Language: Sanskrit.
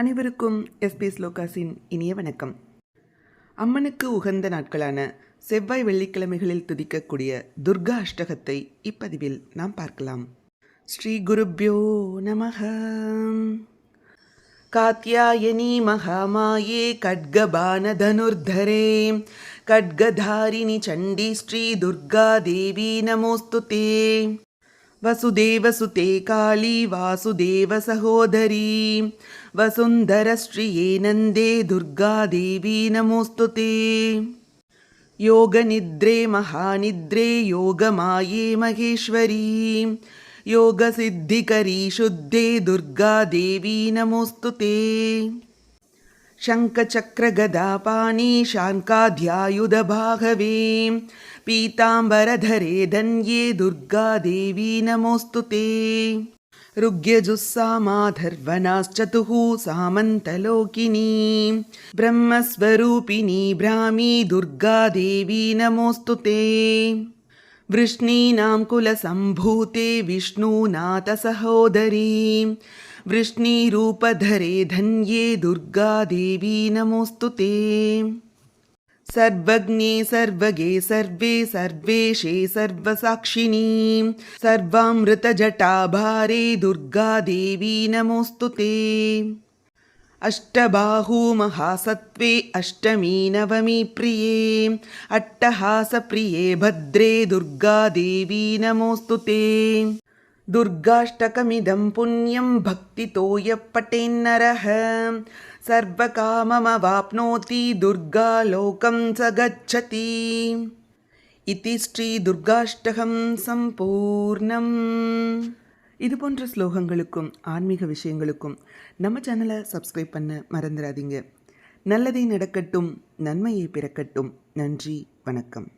அனைவருக்கும் எஸ்பி ஸ்லோகாஸின் இனிய வணக்கம். அம்மனுக்கு உகந்த நாட்களான செவ்வாய் வெள்ளிக்கிழமைகளில் துதிக்கக்கூடிய துர்கா அஷ்டகத்தை இப்பதிவில் நாம் பார்க்கலாம். ஸ்ரீ குருப்யோ நமக காத்தியாயனி மகாமாயே கட்கபான தனுர்தரே கட்கதாரிணி சண்டி ஸ்ரீ துர்கா தேவி நமோஸ்துதே. वसुदेवसुते काली वासुदेवसहोदरी। वसुन्धरश्रिये नन्दे दुर्गादेवी नमोऽस्तु ते। योगनिद्रे महानिद्रे योगमाये महेश्वरी। योगसिद्धिकरी शुद्धे दुर्गादेवी नमोऽस्तु ते शङ्खचक्रगदापाणि शाङ्काध्यायुधभागवे पीताम्बरधरे धन्ये दुर्गादेवी नमोऽस्तु ते। ऋग्यजुस्सामाधर्वनाश्चतुः सामन्तलोकिनी। ब्रह्मस्वरूपिणी भ्रामी दुर्गादेवी नमोऽस्तु ते वृष्णीनां कुलसम्भूते विष्णुनाथसहोदरी। वृष्णीरूपधरे धन्ये दुर्गादेवी नमोऽस्तु ते। सर्वज्ञे सर्वगे सर्वे सर्वेशे सर्वसाक्षिणी। सर्वामृतजटाभारे दुर्गादेवी नमोऽस्तु ते। अष्टबाहूमहासत्वे अष्टमी नवमी प्रिये। अट्टहासप्रिये भद्रे दुर्गादेवी नमोऽस्तु ते। दुर्गाष्टकमिदं पुण्यं भक्तितोऽयप्पटेन्नरः सर्वकाममवाप्नोति दुर्गालोकं स गच्छति इति श्रीदुर्गाष्टकं सम्पूर्णम्। இது போன்ற ஸ்லோகங்களுக்கும் ஆன்மீக விஷயங்களுக்கும் நம்ம சேனலை சப்ஸ்கிரைப் பண்ண மறந்துடாதீங்க. நல்லதே நடக்கட்டும் நன்மையை பிறக்கட்டும். நன்றி வணக்கம்.